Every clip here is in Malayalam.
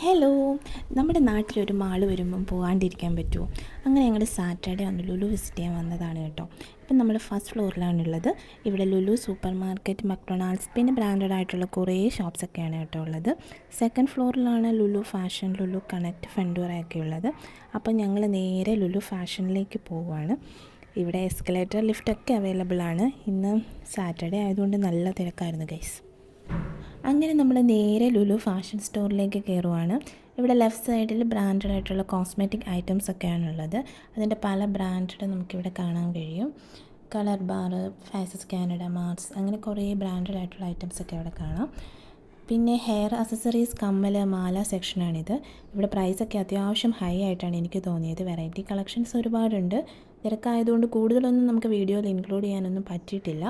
ഹലോ നമ്മുടെ നാട്ടിലൊരു മാൾ വരുമ്പം പോകാണ്ടിരിക്കാൻ പറ്റുമോ? അങ്ങനെ ഞങ്ങൾ സാറ്റർഡേ വന്ന് ലുലു വിസിറ്റ് ചെയ്യാൻ വന്നതാണ് കേട്ടോ. ഇപ്പം നമ്മൾ ഫസ്റ്റ് ഫ്ലോറിലാണുള്ളത് ഇവിടെ ലുലു സൂപ്പർ മാർക്കറ്റ് മക്ഡൊണാൾഡ്സ് പിന്നെ ബ്രാൻഡഡ് ആയിട്ടുള്ള കുറേ ഷോപ്സൊക്കെയാണ് കേട്ടോ ഉള്ളത്. സെക്കൻഡ് ഫ്ലോറിലാണ് ലുലു ഫാഷൻ ലുലു കണക്ട് ഫെൻഡുറയൊക്കെ ഉള്ളത്. അപ്പം ഞങ്ങൾ നേരെ ലുലു ഫാഷനിലേക്ക് പോവുകയാണ് ഇവിടെ എസ്കലേറ്റർ ലിഫ്റ്റൊക്കെ അവൈലബിൾ ആണ്. ഇന്ന് സാറ്റർഡേ ആയതുകൊണ്ട് നല്ല തിരക്കായിരുന്നു ഗൈസ് അങ്ങനെ നമ്മൾ നേരെ ലുലു ഫാഷൻ സ്റ്റോറിലേക്ക് കയറുവാണ് ഇവിടെ ലെഫ്റ്റ് സൈഡിൽ ബ്രാൻഡഡ് ആയിട്ടുള്ള കോസ്മെറ്റിക് ഐറ്റംസ് ഒക്കെയാണ് ഉള്ളത് അതിന്റെ പല ബ്രാൻഡഡ് നമുക്കിവിടെ കാണാൻ കഴിയും. Colorbar Faces Canada Mars അങ്ങനെ കുറേ ബ്രാൻഡഡ് ആയിട്ടുള്ള ഐറ്റംസ് ഒക്കെ അവിടെ കാണാം. പിന്നെ ഹെയർ അസസറീസ് കമ്മൽ മാല സെക്ഷനാണിത്. ഇവിടെ പ്രൈസൊക്കെ അത്യാവശ്യം ഹൈ ആയിട്ടാണ് എനിക്ക് തോന്നിയത്. വെറൈറ്റി കളക്ഷൻസ് ഒരുപാടുണ്ട്. തിരക്കായതുകൊണ്ട് കൂടുതലൊന്നും നമുക്ക് വീഡിയോയിൽ ഇൻക്ലൂഡ് ചെയ്യാനൊന്നും പറ്റിയിട്ടില്ല.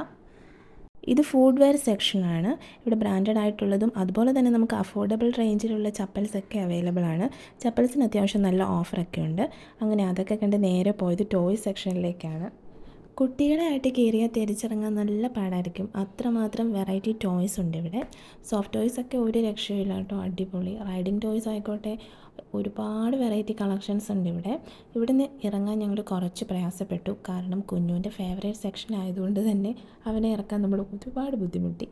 ഇത് ഫുഡ് വെയർ സെക്ഷനാണ് ഇവിടെ ബ്രാൻഡഡ് ആയിട്ടുള്ളതും അതുപോലെ തന്നെ നമുക്ക് അഫോർഡബിൾ റേഞ്ചിലുള്ള ചപ്പൽസൊക്കെ അവൈലബിൾ ആണ്. ചപ്പൽസിന് അത്യാവശ്യം നല്ല ഓഫറൊക്കെ ഉണ്ട്. അങ്ങനെ അതൊക്കെ കണ്ട് നേരെ പോയത് ടോയ് സെക്ഷനിലേക്കാണ് കുട്ടികളെ ആയിട്ട് കയറിയാൽ തിരിച്ചിറങ്ങാൻ നല്ല പാടായിരിക്കും. അത്രമാത്രം വെറൈറ്റി ടോയ്സ് ഉണ്ട് ഇവിടെ സോഫ്റ്റ് ടോയ്സ് ഒക്കെ ഒരു രക്ഷയില്ല കേട്ടോ അടിപൊളി. റൈഡിങ് ടോയ്സ് ആയിക്കോട്ടെ ഒരുപാട് വെറൈറ്റി കളക്ഷൻസ് ഉണ്ട് ഇവിടെ ഇവിടുന്ന് ഇറങ്ങാൻ ഞങ്ങൾ കുറച്ച് പ്രയാസപ്പെട്ടു. കാരണം കുഞ്ഞുവിന്റെ ഫേവറേറ്റ് സെക്ഷൻ ആയതുകൊണ്ട് തന്നെ അവനെ ഇറക്കാൻ നമ്മൾ ഒരുപാട് ബുദ്ധിമുട്ടി.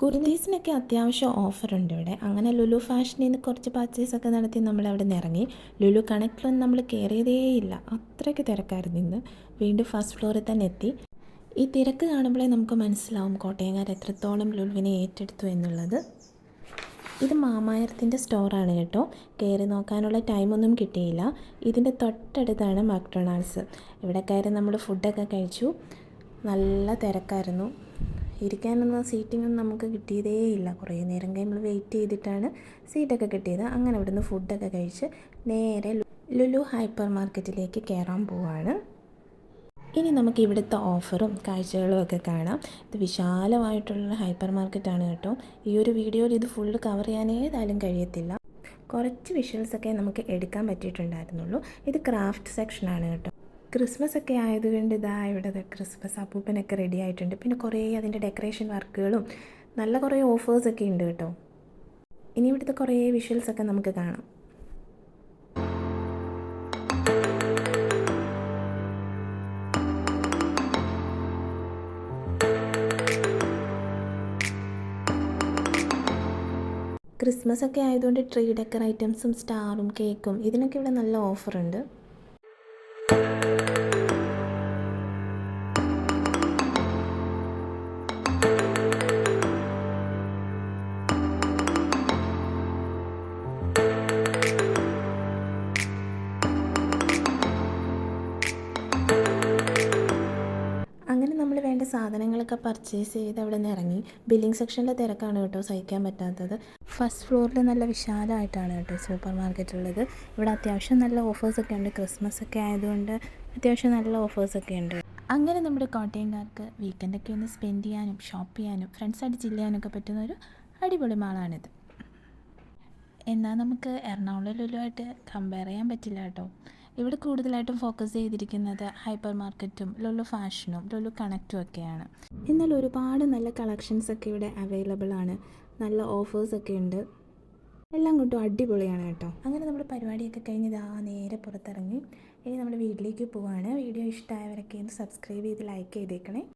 കുർത്തീസിനൊക്കെ അത്യാവശ്യം ഉണ്ട് ഇവിടെ. അങ്ങനെ ലുലു ഫാഷനിൽ നിന്ന് കുറച്ച് പർച്ചേസ് ഒക്കെ നടത്തി നമ്മൾ അവിടെ നിന്ന് ഇറങ്ങി. ലുലു കണക്റ്റിലൊന്നും നമ്മൾ കയറിയതേയില്ല അത്രയ്ക്ക് തിരക്കായിരുന്നു ഇന്ന്. വീണ്ടും ഫസ്റ്റ് ഫ്ലോറിൽ തന്നെ എത്തി. ഈ തിരക്ക് കാണുമ്പോഴേ നമുക്ക് മനസ്സിലാവും കോട്ടയംകാർ എത്രത്തോളം ലുലുവിനെ ഏറ്റെടുത്തു എന്നുള്ളത്. ഇത് മാമായത്തിന്റെ സ്റ്റോറാണ് കേട്ടോ. കയറി നോക്കാനുള്ള ടൈമൊന്നും കിട്ടിയില്ല. ഇതിന്റെ തൊട്ടടുത്താണ് മക്ഡൊണാൾഡ്സ്. ഇവിടെ കയറി നമ്മൾ ഫുഡൊക്കെ കഴിച്ചു. നല്ല തിരക്കായിരുന്നു. ഇരിക്കാനൊന്നും സീറ്റിങ്ങൊന്നും നമുക്ക് കിട്ടിയതേ ഇല്ല. കുറേ നേരം നമ്മൾ വെയിറ്റ് ചെയ്തിട്ടാണ് സീറ്റൊക്കെ കിട്ടിയത്. അങ്ങനെ ഇവിടുന്ന് ഫുഡൊക്കെ കഴിച്ച് നേരെ ലുലു ഹൈപ്പർ മാർക്കറ്റിലേക്ക് കയറാൻ പോവാണ്. ഇനി നമുക്ക് ഇവിടുത്തെ ഓഫറും കാഴ്ചകളും ഒക്കെ കാണാം. ഇത് വിശാലമായിട്ടുള്ള ഹൈപ്പർ മാർക്കറ്റാണ് കേട്ടോ. ഈ ഒരു വീഡിയോയിൽ ഇത് ഫുള്ള് കവർ ചെയ്യാൻ ഏതായാലും കഴിയത്തില്ല. കുറച്ച് വിഷ്വൽസൊക്കെ നമുക്ക് എടുക്കാൻ പറ്റിയിട്ടുണ്ടായിരുന്നുള്ളൂ. ഇത് ക്രാഫ്റ്റ് സെക്ഷനാണ് കേട്ടോ. ക്രിസ്മസ് ഒക്കെ ആയതുകൊണ്ട് ഇതാ ഇവിടെ ക്രിസ്മസ് അപ്പൂപ്പനൊക്കെ റെഡി ആയിട്ടുണ്ട്. പിന്നെ കുറേ അതിന്റെ ഡെക്കറേഷൻ വർക്കുകളും നല്ല കുറേ ഓഫേഴ്സൊക്കെ ഉണ്ട് കേട്ടോ. ഇനി ഇവിടുത്തെ കുറേ വിഷ്വൽസൊക്കെ നമുക്ക് കാണാം. ക്രിസ്മസ് ഒക്കെ ആയതുകൊണ്ട് ട്രീ ഡെക്കർ ഐറ്റംസും സ്റ്റാറും കേക്കും ഇതിനൊക്കെ ഇവിടെ നല്ല ഓഫറുണ്ട് സാധനങ്ങളൊക്കെ പർച്ചേസ് ചെയ്ത് അവിടെ നിന്ന് ഇറങ്ങി ബില്ലിംഗ് സെക്ഷനിലെ തിരക്കാണ് കേട്ടോ സഹിക്കാൻ പറ്റാത്തത്. ഫസ്റ്റ് ഫ്ലോറിൽ നല്ല വിശാലമായിട്ടാണ് കേട്ടോ സൂപ്പർ മാർക്കറ്റ് ഉള്ളത്. ഇവിടെ അത്യാവശ്യം നല്ല ഓഫേഴ്സൊക്കെ ഉണ്ട്. ക്രിസ്മസ് ഒക്കെ ആയതുകൊണ്ട് അത്യാവശ്യം നല്ല ഓഫേഴ്സൊക്കെ ഉണ്ട്. അങ്ങനെ നമ്മുടെ കോട്ടയംകാർക്ക് വീക്കെൻഡൊക്കെ ഒന്ന് സ്പെൻഡ് ചെയ്യാനും ഷോപ്പ് ചെയ്യാനും ഫ്രണ്ട്സായിട്ട് ചില്ല് ചെയ്യാനൊക്കെ പറ്റുന്ന ഒരു അടിപൊളി മാളാണിത്. എന്നാൽ നമുക്ക് എറണാകുളം ലുലുവായിട്ട് കമ്പയർ ചെയ്യാൻ പറ്റില്ല കേട്ടോ. ഇവിടെ കൂടുതലായിട്ടും ഫോക്കസ് ചെയ്തിരിക്കുന്നത് ഹൈപ്പർ മാർക്കറ്റും ലുലു ഫാഷനും ലുലു കണക്റ്റും ഒക്കെയാണ്. എന്നാൽ ഒരുപാട് നല്ല കളക്ഷൻസ് ഒക്കെ ഇവിടെ അവൈലബിൾ ആണ്. നല്ല ഓഫേഴ്സ് ഒക്കെ ഉണ്ട്. എല്ലാം കൊണ്ടും അടിപൊളിയാണ് കേട്ടോ. അങ്ങനെ നമ്മൾ പരിപാടിയൊക്കെ കഴിഞ്ഞ് ഇതാ നേരെ പുറത്തിറങ്ങി. ഇനി നമ്മുടെ വീട്ടിലേക്ക് പോവാണ്. വീഡിയോ ഇഷ്ടമായവരൊക്കെ ഒന്ന് സബ്സ്ക്രൈബ് ചെയ്ത് ലൈക്ക് ചെയ്തേക്കണേ.